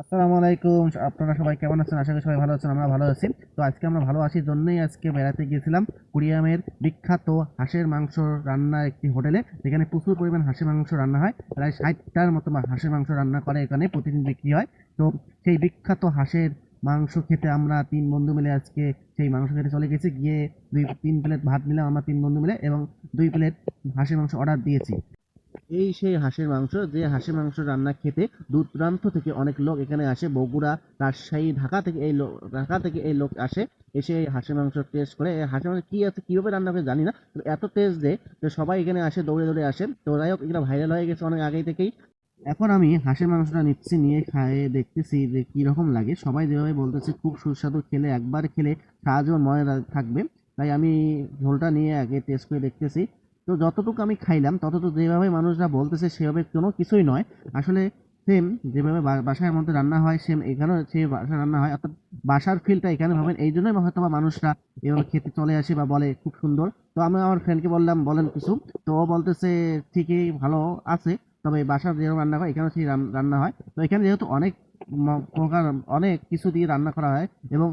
আসসালামু আলাইকুম। আপনারা সবাই কেমন আছেন? আশা করি সবাই ভালো আছেন আমরা ভালো আছি। তো আজকে আমরা ভালো আছি জন্যই আজকে বেড়াতে গিয়েছিলাম কুড়িয়ামের বিখ্যাত হাঁসের মাংস রান্নার একটি হোটেলে, যেখানে প্রচুর পরিমাণ হাঁসের মাংস রান্না হয়। প্রায় ষাটটার মতো হাঁসের মাংস রান্না করে এখানে, প্রতিদিন বিক্রি হয়। তো সেই বিখ্যাত হাঁসের মাংস খেতে আমরা তিন বন্ধু মিলে আজকে সেই মাংস খেতে চলে গেছি। গিয়ে দুই তিন প্লেট ভাত নিলাম আমরা তিন বন্ধু মিলে এবং দুই প্লেট হাঁসের মাংস অর্ডার দিয়েছি। এই সেই হাঁসের মাংস, যে হাঁসের মাংস রান্না খেতে দূর দূরান্ত থেকে অনেক লোক এখানে আসে। বগুড়া, রাজশাহী, ঢাকা থেকে এই লোক, ঢাকা থেকে এই লোক আসে, এসে এই হাঁসের মাংস টেস্ট করে। এই হাঁসের মাংস কী আছে, কীভাবে রান্না করে জানি না তো এত টেস্ট দেয় যে সবাই এখানে আসে, দৌড়ে দৌড়ে আসে। তো যাই হোক, এগুলো ভাইরাল হয়ে গেছে অনেক আগেই থেকেই। এখন আমি হাঁসের মাংসটা নিচ্ছি, নিয়ে খায়ে দেখতেছি যে কীরকম লাগে। সবাই যেভাবে বলতেছে, খুব সুস্বাদু খেলে, একবার খেলে সারা জীবন মনে থাকবে। তাই আমি ঝোলটা নিয়ে আগে টেস্ট করে দেখতেছি। তো যতটুকু আমি খাইলাম, ততটুকু যেভাবে মানুষরা বলতেছে সেভাবে কোনো কিছুই নয়। আসলে সেম যেভাবে বাসার মধ্যে রান্না হয় সেম এখানেও সে বাসায় রান্না হয়। অর্থাৎ বাসার ফিলটা এখানে পাবেন। এই জন্যই হয়তো বা মানুষরা এভাবে খেতে চলে আসে বা বলে খুব সুন্দর। তো আমি আমার ফ্রেন্ডকে বললাম, বলেন কিছু। তো ও বলতেছে, ঠিকই, ভালো আছে। তবে বাসার যেরকম রান্না হয়, এখানেও সেই রান্না হয়। তো এখানে যেহেতু অনেক প্রকার, অনেক কিছু দিয়ে রান্না করা হয় এবং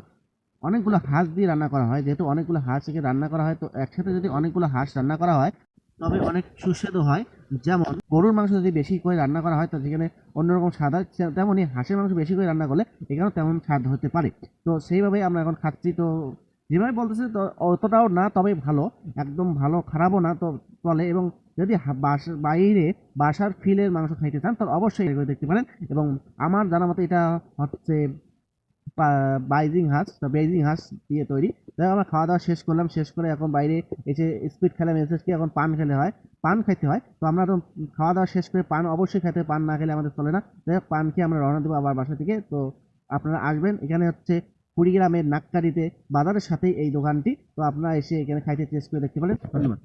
অনেকগুলো হাঁস দিয়ে রান্না করা হয়। যেহেতু অনেকগুলো হাঁস থেকে রান্না করা হয়, তো একসাথে যদি অনেকগুলো হাঁস রান্না করা হয় তবে অনেক সুস্বাদু হয়। যেমন, গরুর মাংস যদি বেশি করে রান্না করা হয় তো সেখানে অন্যরকম স্বাদ হয়। তেমনই হাঁসের মাংস বেশি করে রান্না করলে এখানেও তেমন স্বাদ হতে পারে। তো সেইভাবেই আমরা এখন খাচ্ছি। তো যেভাবে বলতেছে, তো অতটাও না, তবে ভালো। একদম ভালো, খারাপও না, তো চলে। এবং যদি বাইরে বাসার ফিলের মাংস খাইতে চান, তাহলে অবশ্যই দেখতে পারেন। এবং আমার জানা মতে এটা হচ্ছে বাইজিং হাঁস বেজিং হাঁস দিয়ে তৈরি। যাই আমরা খাওয়া দাওয়া শেষ করলাম, শেষ করে এখন বাইরে এসে স্পিড খেলাম এসে কি, এখন পান খেলে হয়। পান খাইতে হয়, তো আমরা তো খাওয়া দাওয়া শেষ করে পান অবশ্যই খেতে পান না খেলে আমাদের চলে না। যাই হোক, পান খেয়ে আমরা রওনা দেবো আবার বাসা থেকে। তো আপনারা আসবেন, এখানে হচ্ছে কুড়িগ্রামের নাককারিতে বাজারের সাথেই এই দোকানটি। তো আপনারা এসে এখানে খাইতে টেস্ট করে দেখতে পারেন। ধন্যবাদ।